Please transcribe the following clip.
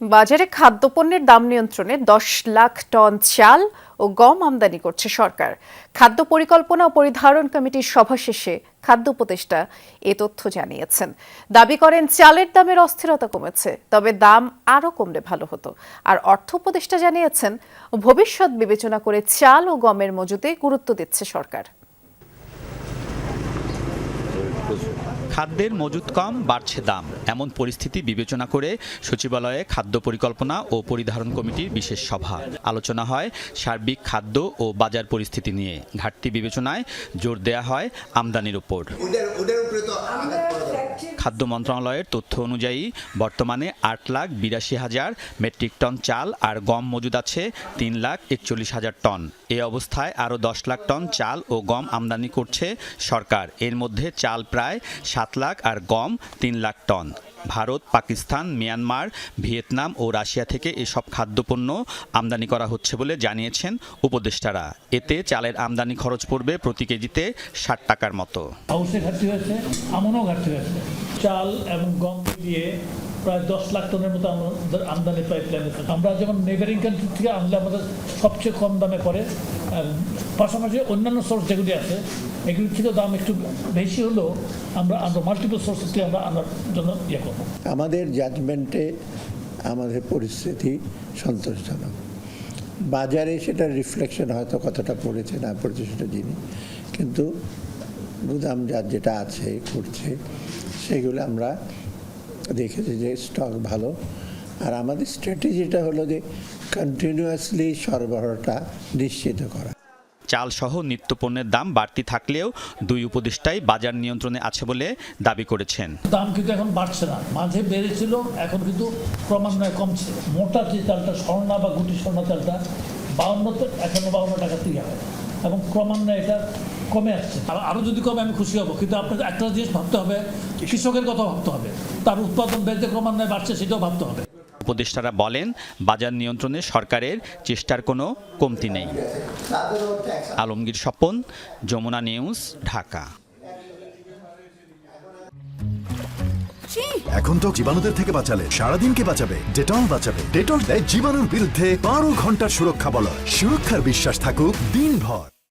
বাজারে খাদ্যপণ্যের দাম নিয়ন্ত্রণে দশ লাখ টন চাল ও গম আমদানি করছে সরকার। খাদ্য পরিকল্পনা ও পরিধারণ কমিটির সভা শেষে খাদ্য উপদেষ্টা এ তথ্য জানিয়েছেন। দাবি করেন, চালের দামের অস্থিরতা কমেছে, তবে দাম আরও কমলে ভালো হতো। আর অর্থ উপদেষ্টা জানিয়েছেন, ভবিষ্যৎ বিবেচনা করে চাল ও গমের মজুতে গুরুত্ব দিচ্ছে সরকার। খাদ্যের মজুত কম, বাড়ছে দাম। এমন পরিস্থিতি বিবেচনা করে সচিবালয়ে খাদ্য পরিকল্পনা ও পরিধারণ কমিটির বিশেষ সভা। আলোচনা হয় সার্বিক খাদ্য ও বাজার পরিস্থিতি নিয়ে। ঘাটতি বিবেচনায় জোর দেয়া হয় আমদানির উপর। খাদ্য মন্ত্রণালয়ের তথ্য অনুযায়ী, বর্তমানে আট লাখ বিরাশি হাজার মেট্রিক টন চাল আর গম মজুদ আছে তিন লাখ একচল্লিশ হাজার টন। এ অবস্থায় আরও দশ লাখ টন চাল ও গম আমদানি করছে সরকার। এর মধ্যে চাল প্রায় সাত লাখ আর গম তিন lakh ton. Bharat, Pakistan, Myanmar, Vietnam ও রাশিয়া থেকে এসব খাদ্যপণ্য আমদানি করা হচ্ছে বলে জানিয়েছেন উপদেষ্টারা। এতে চালের আমদানি খরচ পড়বে প্রতি কেজিতে ষাট টাকার মতো। ঘাটতি হয়েছে, আমনও ঘাটতি হয়েছে। চাল এবং গম দিয়ে প্রায় দশ লাখ টনের মতো আমাদের আমদানি পাইপলাইন আমরা যেমন নেবারিং কান্ট্রি থেকে আনলে আমাদের সবচেয়ে কম দামে পড়ে পাশাপাশি অন্যান্য সোর্স যেগুলি আছে এগুলির থেকে দাম একটু বেশি হলেও আমরা আমরা মাল্টিপল সোর্স থেকে আমরা আনার জন্য ইয়ে করব। আমাদের জাজমেন্টে আমাদের পরিস্থিতি সন্তোষজনক। বাজারে সেটা রিফ্লেকশন হয়তো কতটা পড়েছে, না পড়েছে সেটা জিনিস কিন্তু গুদামজাত যেটা আছে, করছে, সেগুলো আমরা দেখেছি যে স্টক ভালো। আর আমাদের স্ট্র্যাটেজিটা হলো যে কন্টিনিউয়াসলি সরবরাহটা নিশ্চিত করা। চাল সহ নিত্যপণ্যের দাম বাড়তি থাকলেও দুই উপদেষ্টাই বাজার নিয়ন্ত্রণে আছে বলে দাবি করেছেন। দাম কিন্তু এখন বাড়ছে না। মাঝে বেড়েছিল এখন কিন্তু ক্রমান্বয়ে কমছে। মোটা যে চালটা স্বর্ণা বা গুটি স্বর্ণা চালটা বাউন্নতে একান্ন বাউন্ন টাকা থেকে হয় এবং ক্রমান্বয়ে এটা কমে আসছে। আর আরও যদি কমে আমি খুশি হব। কিন্তু আপনাকে একটা জিনিস ভাবতে হবে কৃষকের কথা ভাবতে হবে। তার উৎপাদন বেড়ে ক্রমান্বয়ে বাড়ছে সেটাও ভাবতে হবে। উপদেষ্টারা বলেন বাজার নিয়ন্ত্রণে সরকারের চেষ্টার কোনো কমতি নেই। আলমগীর স্বপন যমুনা নিউজ ঢাকা। এখন তো জীবাণুদের থেকে বাঁচালে সারাদিনকে বাঁচাবে? ডেটল বাঁচাবে। ডেটল দেয় জীবাণুর বিরুদ্ধে বারো ঘণ্টার সুরক্ষা বলয়। সুরক্ষার বিশ্বাস থাকুক দিনভর।